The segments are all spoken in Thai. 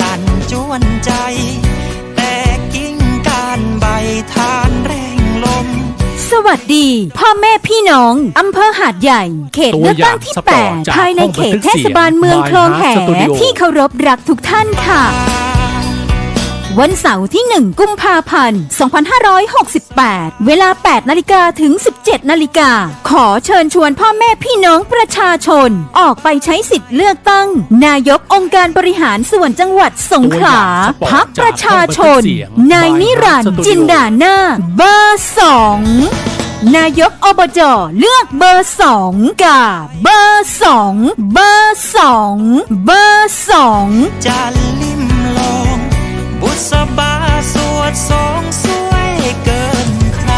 รันจวนใจ แต่กิ่งการใบทานแรงลม สวัสดี พ่อแม่พี่น้อง อำเภอหาดใหญ่ เขตเลือกตั้งที่8ภายในเขตเทศบาลเมืองคลองแห่ที่เคารพรักทุกท่านค่ะ วันเสาร์ที่ 1 กุมภาพันธ์ 2568 เวลา 8 นาฬิกาถึง 17 นาฬิกา ขอเชิญชวนพ่อแม่พี่น้องประชาชน ออกไปใช้สิทธิ์เลือกตั้ง นายกองค์การบริหารส่วนจังหวัดสงขลาตัวอย่างสปอร์ตพักประชาชนจากห้องบันทึกเสียงนายนิรันดร์ My Heart จินดา Studio หน้า เบอร์สองนายกอบจเลือกเบอร์สองกาเบอร์สองเบอร์สองเบอร์สองจะลิ้ม ลองบุษบาสวดสองสวยเกินใคร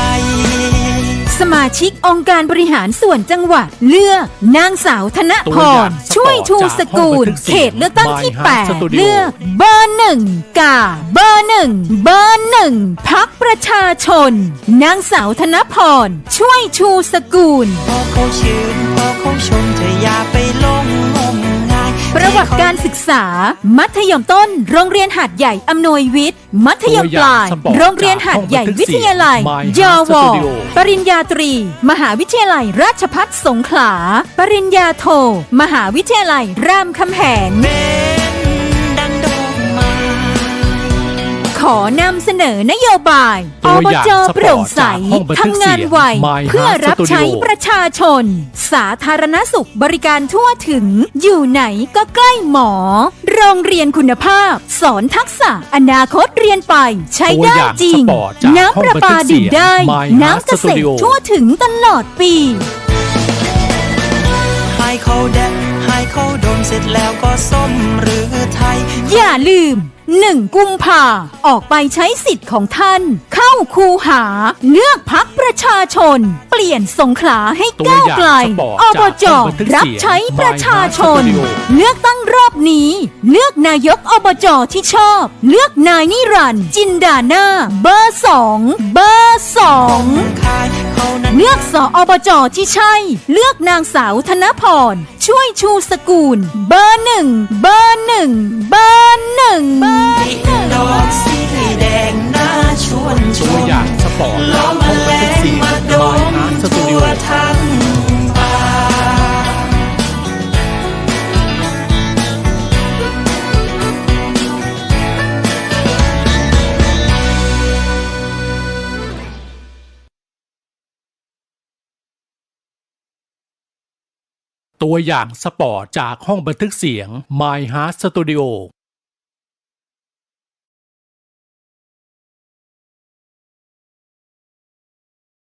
สมาชิกองค์การบริหารส่วนจังหวัด เลือก นางสาวธนพตัวอรย่างสปอร์ตช่วยชูสกุลจากห้องบันทึกเสีเขยงตเลือกตั้งที่ My Heart 8 Studio เลือก เบอร์หนึ่งกาเบอร์หนึ่งเบอร์หนึ่งพักประชาชน นางสาวธนพร ช่วยชูสกุลพอเขาชื่นพอเขาชมเธออย่าไปหลงงมงายประวัติการศึกษา มัธยมต้น โรงเรียนหาดใหญ่อำนวยวิทย์ มัธยมปลายตัวอย่างสปอร์ตโรงเรียนหาดใหญ่จากห้องบันทึกวิทยาลัยเสียง My ย Heart ว Studio ปริญญาตรี มหาวิทยาลัยราชพัฒสงขลา ปริญญาโท มหาวิทยาลัยรามคำแหงเป็นดัง อนำเสนอนโยบายตัอวบอย่างจสปอร์ตโปร่งใสจากห้องบันทึกทำงานเสียงไว My เพื่อ Heart รับใช้ Studio ประชาชน สาธารณสุขบริการทั่วถึง อยู่ไหนก็ใกล้หมอ โรงเรียนคุณภาพ สอนทักษะ อนาคตเรียนไป ใช้ได้จริง ตัวอย่างสปอร์ตจากน้ำประปาห้องบันทึกเสียงดื่มได้ My น้ำเก Heart ษตร Studio ทั่วถึงตลอดปีให้เขาแดดให้เขาโดนเสร็จแล้วก็ส้มหรือไทย อย่าลืม หนึ่งกุมภาออกไปใช้สิทธิ์ของท่าน เข้าคูหา เลือกพักประชาชน เปลี่ยนสงขลาให้ก้าวไกลตัวอย่างสปอร์ตอบจจากห้องบันทึกเสียงรับใช้ประชาชน My Heart Studio เลือกตั้งรอบนี้ เลือกนายกอบจที่ชอบ เลือกนายนิรันดร์จินดาหน้า เบอร์สองเบอร์สองขายเขานั้นเลือกสออบจที่ใช่ เลือกนางสาวธนพร ช่วยชูสกุล เบอร์หนึ่งเบอร์หนึ่งเบอร์หนึ่ง ตัวอย่างสปอร์ตจากห้องบันทึกเสียง My Heart Studio